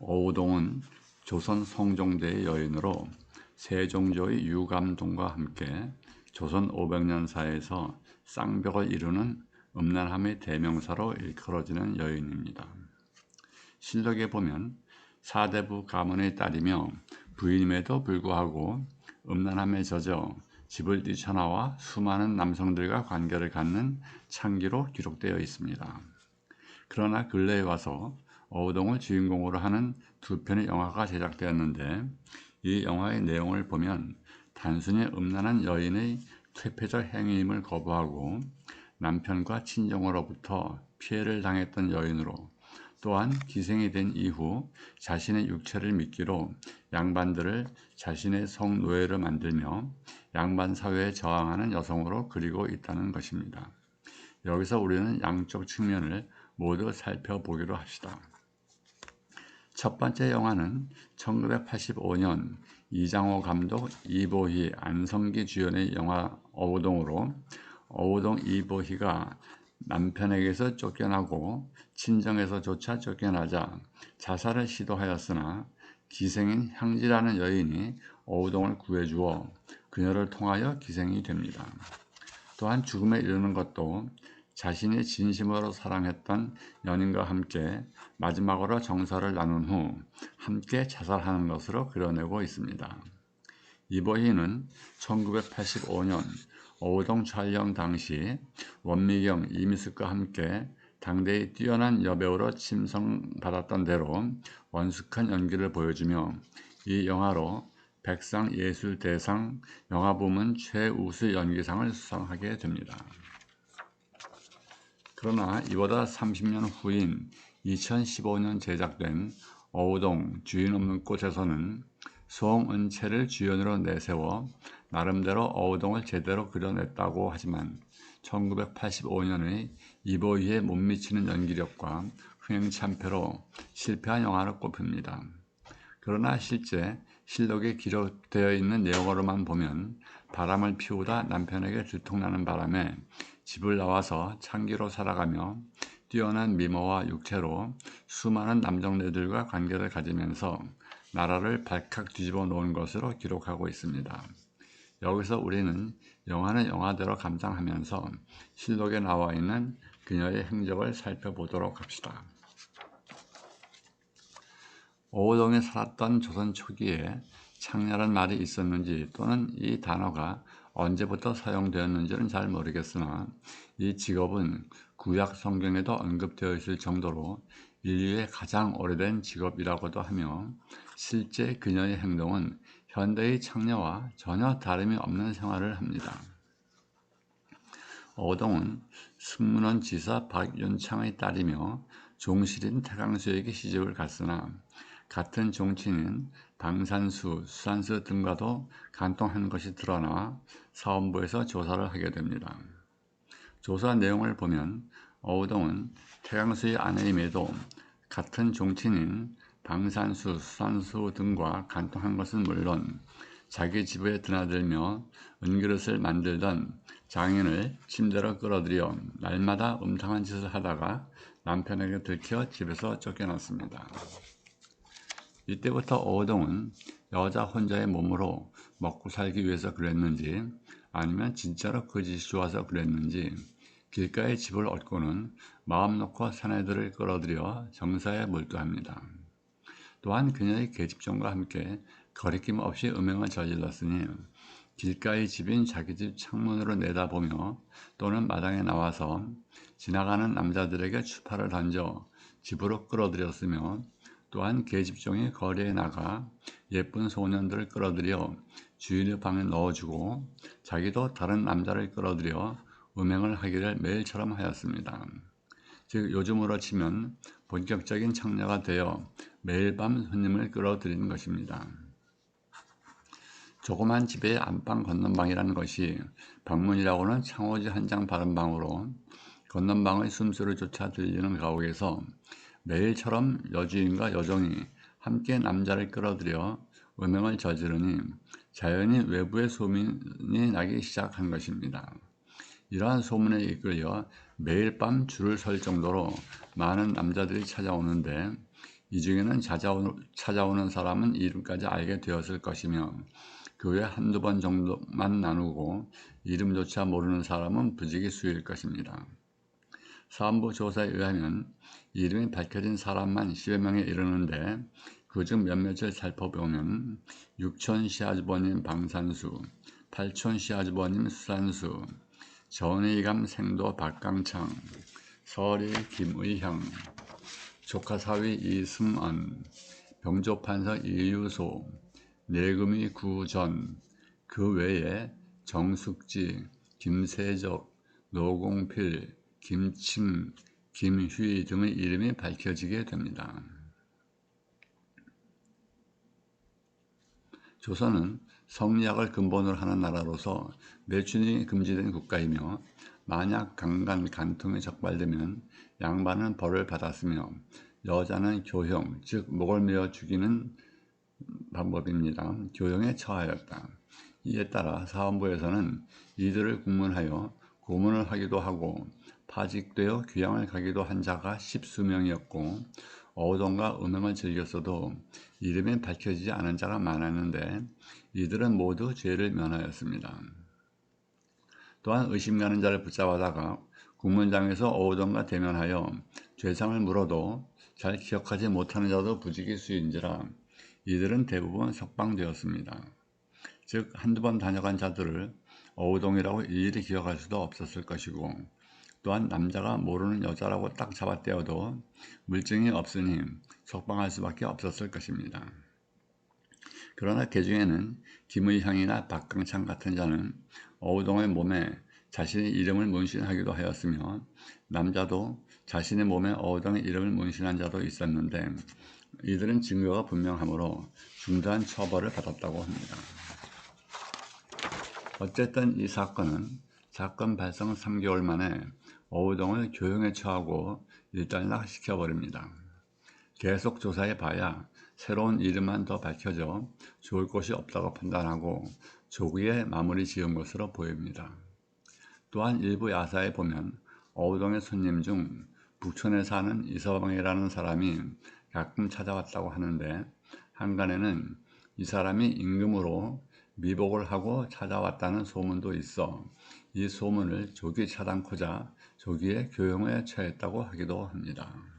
어우동은 조선 성종대의 여인으로 세종조의 유감동과 함께 조선 500년사에서 쌍벽을 이루는 음란함의 대명사로 일컬어지는 여인입니다. 실록에 보면 사대부 가문의 딸이며 부인임에도 불구하고 음란함에 젖어 집을 뛰쳐나와 수많은 남성들과 관계를 갖는 창기로 기록되어 있습니다. 그러나 근래에 와서 어우동을 주인공으로 하는 두 편의 영화가 제작되었는데 이 영화의 내용을 보면 단순히 음란한 여인의 퇴폐적 행위임을 거부하고 남편과 친정으로부터 피해를 당했던 여인으로 또한 기생이 된 이후 자신의 육체를 미끼로 양반들을 자신의 성노예로 만들며 양반 사회에 저항하는 여성으로 그리고 있다는 것입니다. 여기서 우리는 양쪽 측면을 모두 살펴보기로 합시다. 첫 번째 영화는 1985년 이장호 감독, 이보희, 안성기 주연의 영화 어우동으로 어우동 이보희가 남편에게서 쫓겨나고 친정에서조차 쫓겨나자 자살을 시도하였으나 기생인 향지라는 여인이 어우동을 구해주어 그녀를 통하여 기생이 됩니다. 또한 죽음에 이르는 것도 자신이 진심으로 사랑했던 연인과 함께 마지막으로 정서를 나눈 후 함께 자살하는 것으로 그려내고 있습니다. 이보희는 1985년 어우동 촬영 당시 원미경, 이미숙과 함께 당대의 뛰어난 여배우로 침성받았던 대로 원숙한 연기를 보여주며 이 영화로 백상 예술대상 영화부문 최우수 연기상을 수상하게 됩니다. 그러나 이보다 30년 후인 2015년 제작된 어우동 주인 없는 꽃에서는 송은채를 주연으로 내세워 나름대로 어우동을 제대로 그려냈다고 하지만 1985년의 이보희의 못 미치는 연기력과 흥행참패로 실패한 영화로 꼽힙니다. 그러나 실제 실록에 기록되어 있는 내용으로만 보면 바람을 피우다 남편에게 들통나는 바람에 집을 나와서 창기로 살아가며 뛰어난 미모와 육체로 수많은 남정네들과 관계를 가지면서 나라를 발칵 뒤집어 놓은 것으로 기록하고 있습니다. 여기서 우리는 영화는 영화대로 감상하면서 실록에 나와 있는 그녀의 행적을 살펴보도록 합시다. 오호동에 살았던 조선 초기에 창녀란 말이 있었는지 또는 이 단어가 언제부터 사용되었는지는 잘 모르겠으나 이 직업은 구약 성경에도 언급되어 있을 정도로 인류의 가장 오래된 직업이라고도 하며 실제 그녀의 행동은 현대의 창녀와 전혀 다름이 없는 생활을 합니다. 오동은 승문원 지사 박윤창의 딸이며 종실인 태강수에게 시집을 갔으나 같은 종친인 방산수, 수산수 등과도 간통한 것이 드러나 사원부에서 조사를 하게 됩니다. 조사 내용을 보면 어우동은 태강수의 아내임에도 같은 종친인 방산수, 수산수 등과 간통한 것은 물론 자기 집에 드나들며 은그릇을 만들던 장인을 침대로 끌어들여 날마다 음탕한 짓을 하다가 남편에게 들켜 집에서 쫓겨났습니다. 이때부터 어동은 여자 혼자의 몸으로 먹고 살기 위해서 그랬는지 아니면 진짜로 그 짓이 좋아서 그랬는지 길가에 집을 얻고는 마음 놓고 사내들을 끌어들여 정사에 몰두합니다. 또한 그녀의 계집종과 함께 거리낌 없이 음행을 저질렀으니 길가의 집인 자기 집 창문으로 내다보며 또는 마당에 나와서 지나가는 남자들에게 추파를 던져 집으로 끌어들였으며 또한 계집종이 거리에 나가 예쁜 소년들을 끌어들여 주인의 방에 넣어주고 자기도 다른 남자를 끌어들여 음행을 하기를 매일처럼 하였습니다. 즉 요즘으로 치면 본격적인 창녀가 되어 매일 밤 손님을 끌어들이는 것입니다. 조그만 집의 안방 건넌방이라는 것이 방문이라고는 창호지 한 장 바른 방으로 건넌방의 숨소리조차 들리는 가옥에서 매일처럼 여주인과 여종이 함께 남자를 끌어들여 음행을 저지르니 자연히 외부의 소문이 나기 시작한 것입니다. 이러한 소문에 이끌려 매일 밤 줄을 설 정도로 많은 남자들이 찾아오는데 이 중에는 찾아오는 사람은 이름까지 알게 되었을 것이며 그외 한두 번 정도만 나누고 이름조차 모르는 사람은 부지기수일 것입니다. 사안부 조사에 의하면 이름이 밝혀진 사람만 10여 명에 이르는데 그중 몇몇을 살펴보면 육천 시아주버님 방산수, 팔촌 시아주버님 수산수, 전의감 생도 박강창, 서리 김의형, 조카사위 이승언, 병조판서 이유소, 내금이 구전, 그 외에 정숙지, 김세적, 노공필, 김침, 김휘 등의 이름이 밝혀지게 됩니다. 조선은 성리학을 근본으로 하는 나라로서 매춘이 금지된 국가이며 만약 강간, 간통이 적발되면 양반은 벌을 받았으며 여자는 교형, 즉 목을 메어 죽이는 방법입니다. 교형에 처하였다. 이에 따라 사원부에서는 이들을 국문하여 고문을 하기도 하고 파직되어 귀양을 가기도 한 자가 십수명이었고 어우동과 음행을 즐겼어도 이름이 밝혀지지 않은 자가 많았는데 이들은 모두 죄를 면하였습니다. 또한 의심가는 자를 붙잡아다가 국문장에서 어우동과 대면하여 죄상을 물어도 잘 기억하지 못하는 자도 부지기수인지라 이들은 대부분 석방되었습니다. 즉 한두 번 다녀간 자들을 어우동이라고 일일이 기억할 수도 없었을 것이고 또한 남자가 모르는 여자라고 딱 잡아떼어도 물증이 없으니 석방할 수밖에 없었을 것입니다. 그러나 개 중에는 김의향이나 박강창 같은 자는 어우동의 몸에 자신의 이름을 문신하기도 하였으며 남자도 자신의 몸에 어우동의 이름을 문신한 자도 있었는데 이들은 증거가 분명하므로 중대한 처벌을 받았다고 합니다. 어쨌든 이 사건은 사건 발생 3개월 만에 어우동을 교형에 처하고 일단락 시켜 버립니다. 계속 조사해 봐야 새로운 이름만 더 밝혀져 좋을 곳이 없다고 판단하고 조기에 마무리 지은 것으로 보입니다. 또한 일부 야사에 보면 어우동의 손님 중 북촌에 사는 이서방이라는 사람이 가끔 찾아왔다고 하는데 한간에는 이 사람이 임금으로 미복을 하고 찾아왔다는 소문도 있어 이 소문을 조기 차단코자 조기에 교용에 처했다고 하기도 합니다.